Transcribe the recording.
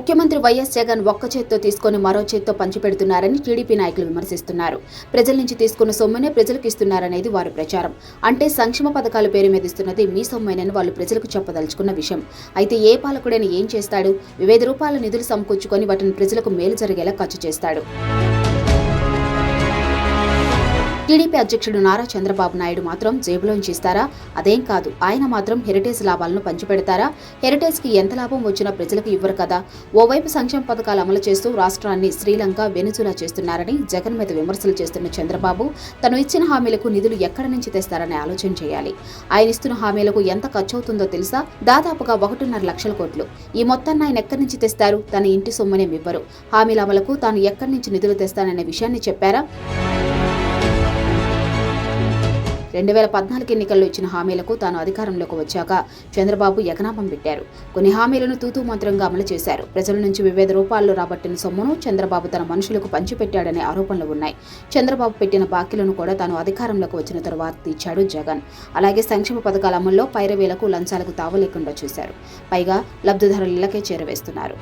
ముఖ్యమంత్రి వైఎస్ జగన్ ఒక్క చేత్తో తీసుకొని మరో చేత్తో పంచిపెడుతున్నారని టీడీపీ నాయకులు విమర్శిస్తున్నారు. ప్రజల నుంచి తీసుకున్న సొమ్మునే ప్రజలకు ఇస్తున్నారనేది వారి ప్రచారం. అంటే సంక్షేమ పథకాల పేరు మీద ఇస్తున్నది మీ సొమ్మేనని వాళ్ళు ప్రజలకు చెప్పదలుచుకున్న విషయం. అయితే ఏ పాలకుడైనా ఏం చేస్తాడు? వివిధ రూపాయల నిధులు సమకూర్చుకొని వాటిని ప్రజలకు మేలు జరిగేలా ఖర్చు చేస్తాడు. టీడీపీ అధ్యక్షుడు నారా చంద్రబాబు నాయుడు మాత్రం జేబులోంచి ఇస్తారా అదేం కాదు. ఆయన మాత్రం హెరిటేజ్ లాభాలను పంచిపెడతారా? హెరిటేజ్కి ఎంత లాభం వచ్చినా ప్రజలకు ఇవ్వరు కదా? ఓవైపు సంక్షేమ పథకాలు అమలు చేస్తూ రాష్ట్రాన్ని శ్రీలంక వెనుజులా చేస్తున్నారని జగన్ మీద విమర్శలు చేస్తున్న చంద్రబాబు తను ఇచ్చిన హామీలకు నిధులు ఎక్కడి నుంచి తెస్తారని ఆలోచన చేయాలి. ఆయన ఇస్తున్న హామీలకు ఎంత ఖర్చు అవుతుందో తెలుసా? దాదాపుగా ఒకటిన్నర లక్షల కోట్లు. ఈ మొత్తాన్ని ఆయన ఎక్కడి నుంచి తెస్తారు? తన ఇంటి సొమ్మునేం ఇవ్వరు హామీల అమలుకు తాను ఎక్కడి నుంచి నిధులు తెస్తాననే విషయాన్ని చెప్పారా? రెండు వేల పద్నాలుగు ఎన్నికల్లో ఇచ్చిన హామీలకు తాను అధికారంలోకి వచ్చాక చంద్రబాబు ఎగనామం పెట్టారు. కొన్ని హామీలను తూతూ మంత్రంగా అమలు చేశారు. ప్రజల నుంచి వివిధ రూపాల్లో రాబట్టిన సొమ్మును చంద్రబాబు తన మనుషులకు పంచిపెట్టాడనే ఆరోపణలు ఉన్నాయి. చంద్రబాబు పెట్టిన బాకీలను కూడా తాను అధికారంలోకి వచ్చిన తరువాత తీర్చాడు జగన్. అలాగే సంక్షేమ పథకాల అమల్లో పైరవేలకు లంచాలకు తావలేకుండా చూశారు. పైగా లబ్ధిదారుల ఇళ్ళకే చేరవేస్తున్నారు.